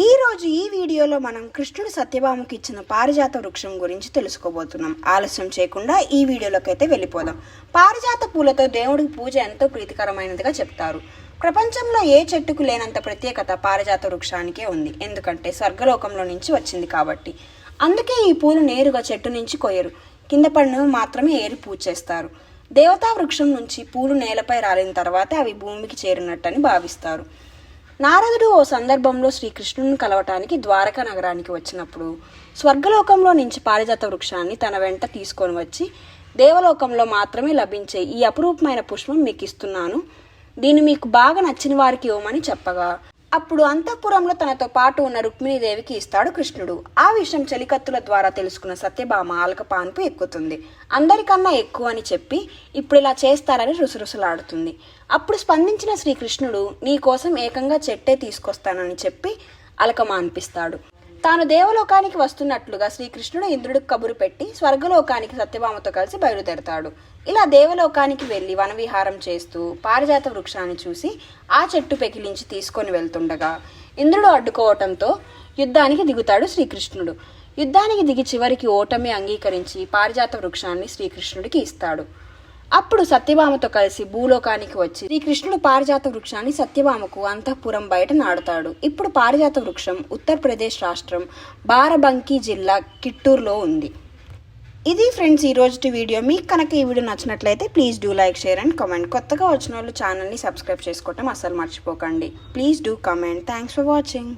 ఈరోజు ఈ వీడియోలో మనం కృష్ణుడు సత్యభామకి ఇచ్చిన పారిజాత వృక్షం గురించి తెలుసుకోబోతున్నాం. ఆలస్యం చేయకుండా ఈ వీడియోలోకి అయితే వెళ్ళిపోదాం. పారిజాత పూలతో దేవుడికి పూజ ఎంతో ప్రీతికరమైనదిగా చెప్తారు. ప్రపంచంలో ఏ చెట్టుకు లేనంత ప్రత్యేకత పారిజాత వృక్షానికే ఉంది. ఎందుకంటే స్వర్గలోకంలో నుంచి వచ్చింది కాబట్టి. అందుకే ఈ పూలు నేరుగా చెట్టు నుంచి కొయ్యరు. కింద పడినవి మాత్రమే ఏరి పూజ చేస్తారు. దేవతా వృక్షం నుంచి పూలు నేలపై రాలిన తర్వాత అవి భూమికి చేరినట్టని భావిస్తారు. నారదుడు ఓ సందర్భంలో శ్రీకృష్ణుని కలవటానికి ద్వారకా నగరానికి వచ్చినప్పుడు స్వర్గలోకంలో నుంచి పారిజాత వృక్షాన్ని తన వెంట తీసుకొని వచ్చి దేవలోకంలో మాత్రమే లభించే ఈ అపురూపమైన పుష్పం మీకు ఇస్తున్నాను దీన్ని మీకు బాగా నచ్చిన వారికి ఇవ్వమని చెప్పగా అప్పుడు అంతఃపురంలో తనతో పాటు ఉన్న రుక్మిణీదేవికి ఇస్తాడు కృష్ణుడు. ఆ విషయం చెలికత్తుల ద్వారా తెలుసుకున్న సత్యభామ ఆలకపాన్పు ఎక్కుతుంది. అందరికన్నా ఎక్కువ అని చెప్పి ఇప్పుడు ఇలా చేస్తారని రుసరుసలాడుతుంది. అప్పుడు స్పందించిన శ్రీకృష్ణుడు నీ కోసం ఏకంగా చెట్టే తీసుకొస్తానని చెప్పి అలకమాన్పిస్తాడు తాను దేవలోకానికి వస్తున్నట్లుగా శ్రీకృష్ణుడు ఇంద్రుడికి కబురు పెట్టి స్వర్గలోకానికి సత్యభామతో కలిసి బయలుదేరతాడు. ఇలా దేవలోకానికి వెళ్ళి వనవిహారం చేస్తూ పారిజాత వృక్షాన్ని చూసి ఆ చెట్టు పెకిలించి తీసుకొని వెళ్తుండగా ఇంద్రుడు అడ్డుకోవటంతో యుద్ధానికి దిగుతాడు శ్రీకృష్ణుడు. యుద్ధానికి దిగి చివరికి ఓటమి అంగీకరించి పారిజాత వృక్షాన్ని శ్రీకృష్ణుడికి ఇస్తాడు. అప్పుడు సత్యభామతో కలిసి భూలోకానికి వచ్చి శ్రీకృష్ణుడు పారిజాత వృక్షాన్ని సత్యభామకు అంతఃపురం బయట నాడుతాడు. ఇప్పుడు పారిజాత వృక్షం ఉత్తరప్రదేశ్ రాష్ట్రం బారబంకీ జిల్లా కిట్టూరులో ఉంది. ఇది ఫ్రెండ్స్ ఈ రోజు వీడియో. మీకు కనుక ఈ వీడియో నచ్చినట్లయితే please do like share and comment. కొత్తగా వచ్చిన వాళ్ళు ఛానల్ని సబ్స్క్రైబ్ చేసుకోవటం అస్సలు మర్చిపోకండి. Please do comment. Thanks for watching.